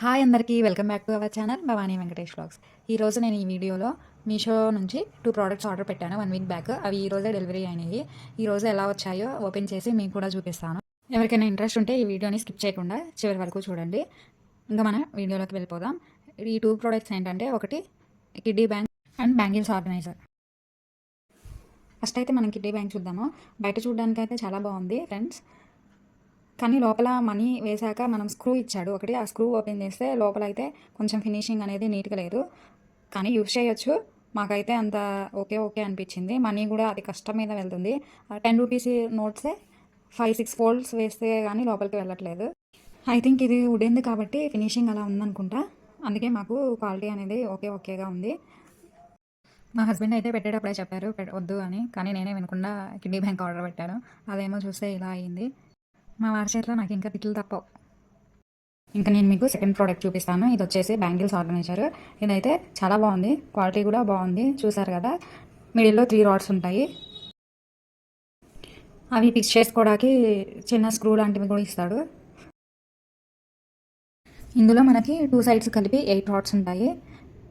Hi అందరికీ welcome back to our channel Bhavani Venkatesh vlogs. ఈరోజు నేను ఈ వీడియోలో మీషో నుంచి టూ ప్రోడక్ట్స్ ఆర్డర్ పెట్టాను వన్ వీక్ బ్యాక్. అవి ఈ రోజే డెలివరీ అయినాయి. ఈ ఎలా వచ్చాయో ఓపెన్ చేసి మీకు కూడా చూపిస్తాను. ఎవరికైనా ఇంట్రెస్ట్ ఉంటే ఈ వీడియోని స్కిప్ చేయకుండా చివరి వరకు చూడండి. ఇంకా మన వీడియోలోకి వెళ్ళిపోదాం. ఈ టూ ప్రోడక్ట్స్ ఏంటంటే ఒకటి kiddy bank and bangles organiser. First అయితే మనం కిడ్డీ బ్యాంక్ చూద్దాము. బయట చూడడానికి అయితే చాలా బాగుంది ఫ్రెండ్స్. కానీ లోపల మనీ వేశాక మనం స్క్రూ ఇచ్చాడు. ఒకటి ఆ స్క్రూ ఓపెన్ చేస్తే లోపల అయితే కొంచెం ఫినిషింగ్ అనేది నీట్గా లేదు. కానీ యూస్ చేయొచ్చు. మాకైతే అంత ఓకే ఓకే అనిపించింది. మనీ కూడా అది కష్టం మీద వెళ్తుంది. టెన్ రూపీస్ నోట్సే ఫైవ్ సిక్స్ ఫోల్డ్స్ వేస్తే కానీ లోపలికి వెళ్ళట్లేదు. ఐ థింక్ ఇది ఉడేంది కాబట్టి ఫినిషింగ్ అలా ఉందనుకుంటా. అందుకే మాకు క్వాలిటీ అనేది ఓకే ఓకేగా ఉంది. మా హస్బెండ్ అయితే పెట్టేటప్పుడే చెప్పారు వద్దు అని. కానీ నేనే వినకుండా కిడ్నీ బ్యాంక్ ఆర్డర్ పెట్టాను. అదేమో చూస్తే ఇలా అయింది. మా వారి చేతిలో నాకు ఇంకా తిట్లు తప్పవు. ఇంకా నేను మీకు సెకండ్ ప్రోడక్ట్ చూపిస్తాను. ఇది వచ్చేసి బ్యాంగిల్స్ ఆర్గనైజర్ ఇదైతే చాలా బాగుంది. క్వాలిటీ కూడా బాగుంది. చూసారు కదా? మిడిల్లో త్రీ రాడ్స్ ఉంటాయి. అవి ఫిక్స్ చేసుకోవడానికి చిన్న స్క్రూ లాంటివి కూడా ఇస్తాడు. ఇందులో మనకి టూ సైడ్స్ కలిపి ఎయిట్ రాడ్స్ ఉంటాయి.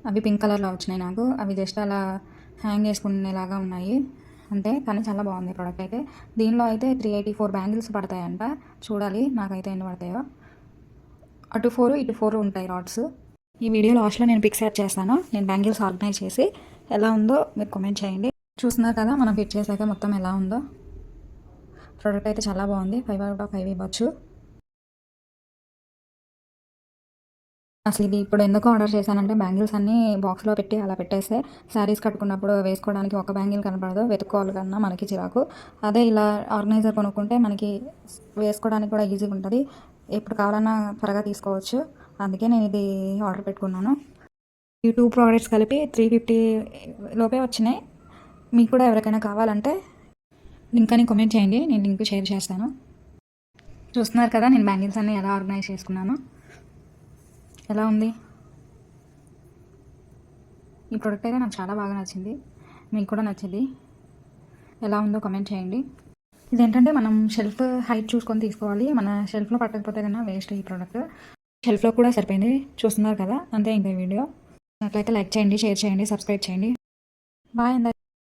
అవి పింక్ కలర్లో వచ్చినాయి నాకు. అవి జస్ట్ అలా హ్యాంగ్ చేసుకునేలాగా ఉన్నాయి. అంటే కానీ చాలా బాగుంది ప్రోడక్ట్ అయితే. దీనిలో అయితే త్రీ ఎయిటీ ఫోర్ బ్యాంగిల్స్ పడతాయంట. చూడాలి నాకైతే ఎన్ని పడతాయో. అటు ఫోర్ ఇటు ఫోర్ ఉంటాయి రాడ్స్ ఈ వీడియో లాస్ట్లో నేను పిక్స్ యాడ్ చేస్తాను. నేను బ్యాంగిల్స్ ఆర్గనైజ్ చేసి ఎలా ఉందో మీరు కామెంట్ చేయండి. చూస్తున్నారు కదా మనం ఫిట్ చేశాక మొత్తం ఎలా ఉందో. ప్రోడక్ట్ అయితే చాలా బాగుంది. ఫైవ్ అవుట్ ఆఫ్ ఫైవ్ ఇవ్వచ్చు. అసలు ఇది ఇప్పుడు ఎందుకు ఆర్డర్ చేశానంటే బ్యాంగిల్స్ అన్నీ బాక్స్లో పెట్టి అలా పెట్టేస్తే శారీస్ కట్టుకున్నప్పుడు వేసుకోవడానికి ఒక బ్యాంగిల్ కనపడదు వెతుక్కోవాలి కన్నా మనకి చిరాకు. అదే ఇలా ఆర్గనైజర్ కొనుక్కుంటే మనకి వేసుకోవడానికి కూడా ఈజీగా ఉంటుంది. ఎప్పుడు కావాలన్నా త్వరగా తీసుకోవచ్చు. అందుకే నేను ఇది ఆర్డర్ పెట్టుకున్నాను. ఈ టూ ప్రోడక్ట్స్ కలిపి త్రీ ఫిఫ్టీ లోపే వచ్చినాయి. మీకు కూడా ఎవరికైనా కావాలంటే లింక్ అని కామెంట్ చేయండి. నేను లింక్ షేర్ చేస్తాను. చూస్తున్నారు కదా నేను బ్యాంగిల్స్ అన్ని ఎలా ఆర్గనైజ్ చేసుకున్నాను. ఎలా ఉంది? ఈ ప్రోడక్ట్ అయితే నాకు చాలా బాగా నచ్చింది. మీకు కూడా నచ్చింది. ఎలా ఉందో కమెంట్ చేయండి. ఇదేంటంటే మనం షెల్ఫ్ హైట్ చూసుకొని తీసుకోవాలి. మన షెల్ఫ్లో పట్టకపోతే కన్నా వేస్ట్ ఈ ప్రోడక్ట్ షెల్ఫ్లో కూడా సరిపోయింది. చూస్తున్నారు కదా? అంతే ఇంకా వీడియో అట్లయితే లైక్ చేయండి షేర్ చేయండి సబ్స్క్రైబ్ చేయండి. బాయ్ అందరు